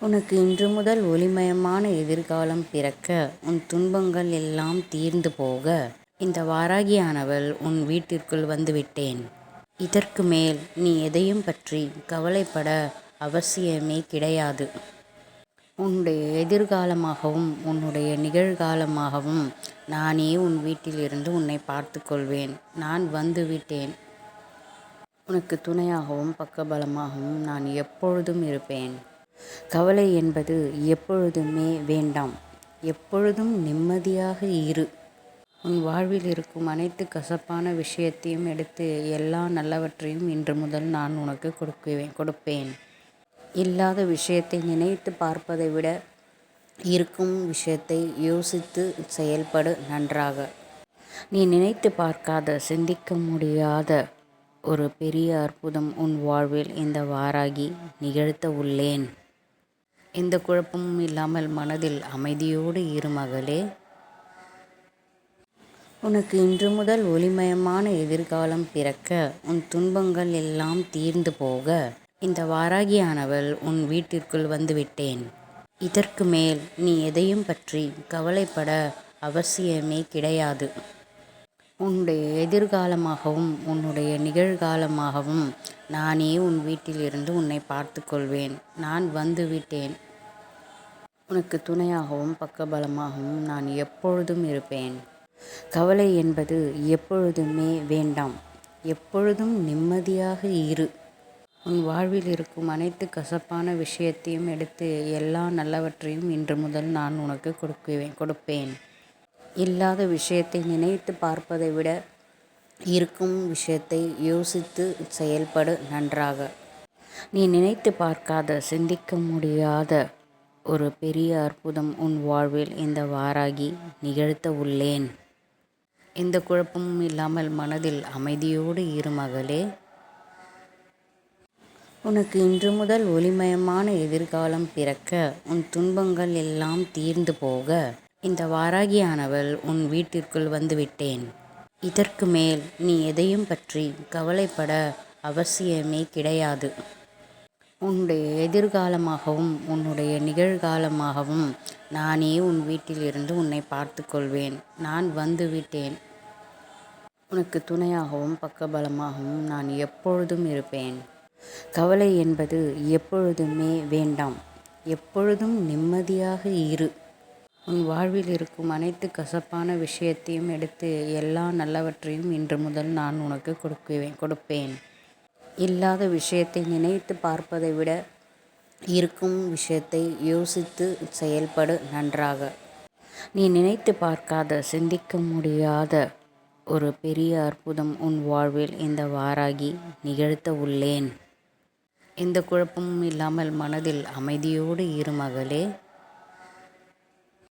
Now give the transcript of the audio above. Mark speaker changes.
Speaker 1: உனக்கு இன்று முதல் ஒளிமயமான எதிர்காலம் பிறக்க உன் துன்பங்கள் எல்லாம் தீர்ந்து போக. இந்த வாராகியானவள் உன் வீட்டிற்குள் வந்துவிட்டேன். இதற்கு மேல் நீ எதையும் பற்றி கவலைப்பட அவசியமே கிடையாது. உன்னுடைய எதிர்காலமாகவும் உன்னுடைய நிகழ்காலமாகவும் நானே உன் வீட்டிலிருந்து உன்னை பார்த்து கொள்வேன். நான் வந்துவிட்டேன். உனக்கு துணையாகவும் பக்கபலமாகவும் நான் எப்பொழுதும் இருப்பேன். கவலை என்பது எப்பொழுதுமே வேண்டாம். எப்பொழுதும் நிம்மதியாக இரு. உன் வாழ்வில் இருக்கும் அனைத்து கசப்பான விஷயத்தையும் எடுத்து எல்லா நல்லவற்றையும் இன்று முதல் நான் உனக்கு கொடுக்குவேன் கொடுப்பேன். இல்லாத விஷயத்தை நினைத்து பார்ப்பதை விட இருக்கும் விஷயத்தை யோசித்து செயல்படு நன்றாக. நீ நினைத்து பார்க்காத சிந்திக்க முடியாத ஒரு பெரிய அற்புதம் உன் வாழ்வில் இந்த வாராகி நிகழ்த்த உள்ளேன். எந்த குழப்பமும் இல்லாமல் மனதில் அமைதியோடு இரு மகளே. உனக்கு இன்று முதல் ஒளிமயமான எதிர்காலம் பிறக்க உன் துன்பங்கள் எல்லாம் தீர்ந்து போக இந்த வாராகியானவள் உன் வீட்டிற்குள் வந்துவிட்டேன் இதற்கு மேல் நீ எதையும் பற்றி கவலைப்பட அவசியமே கிடையாது. உன்னுடைய எதிர்காலமாகவும் உன்னுடைய நிகழ்காலமாகவும் நானே உன் வீட்டிலிருந்து உன்னை பார்த்து கொள்வேன் நான் வந்துவிட்டேன் உனக்கு துணையாகவும் பக்கபலமாகவும் நான் எப்பொழுதும் இருப்பேன். கவலை என்பது எப்பொழுதுமே வேண்டாம். எப்பொழுதும் நிம்மதியாக இரு. உன் வாழ்வில் இருக்கும் அனைத்து கசப்பான விஷயத்தையும் எடுத்து எல்லா நல்லவற்றையும் இன்று முதல் நான் உனக்கு கொடுக்குவேன் கொடுப்பேன். இல்லாத விஷயத்தை நினைத்து பார்ப்பதை விட இருக்கும் விஷயத்தை யோசித்து செயல்படு நன்றாக. நீ நினைத்து பார்க்காத சிந்திக்க முடியாத ஒரு பெரிய அற்புதம் உன் வாழ்வில் இந்த வாராகி நிகழ்த்த உள்ளேன். எந்த குழப்பமும் இல்லாமல் மனதில் அமைதியோடு இரு மகளே. உனக்கு இன்று முதல் ஒளிமயமான எதிர்காலம் பிறக்க உன் துன்பங்கள் எல்லாம் தீர்ந்து போக இந்த வாராகியானவள் உன் வீட்டிற்குள் வந்துவிட்டேன். இதற்கு மேல் நீ எதையும் பற்றி கவலைப்பட அவசியமே கிடையாது. உன்னுடைய எதிர்காலமாகவும் உன்னுடைய நிகழ்காலமாகவும் நானே உன் வீட்டிலிருந்து உன்னை பார்த்து கொள்வேன் நான் வந்துவிட்டேன் உனக்கு துணையாகவும் பக்கபலமாகவும் நான் எப்பொழுதும் இருப்பேன். கவலை என்பது எப்பொழுதுமே வேண்டாம். எப்பொழுதும் நிம்மதியாக இரு. உன் வாழ்வில் இருக்கும் அனைத்து கசப்பான விஷயத்தையும் எடுத்து எல்லா நல்லவற்றையும் இன்று முதல் நான் உனக்கு கொடுக்குவேன் கொடுப்பேன். இல்லாத விஷயத்தை நினைத்து பார்ப்பதை விட இருக்கும் விஷயத்தை யோசித்து செயல்படு நன்றாக. நீ நினைத்து பார்க்காத சிந்திக்க முடியாத ஒரு பெரிய அற்புதம் உன் வாழ்வில் இந்த வாராகி நிகழ்த்த உள்ளேன். எந்த குழப்பமும் இல்லாமல் மனதில் அமைதியோடு இரு மகளே.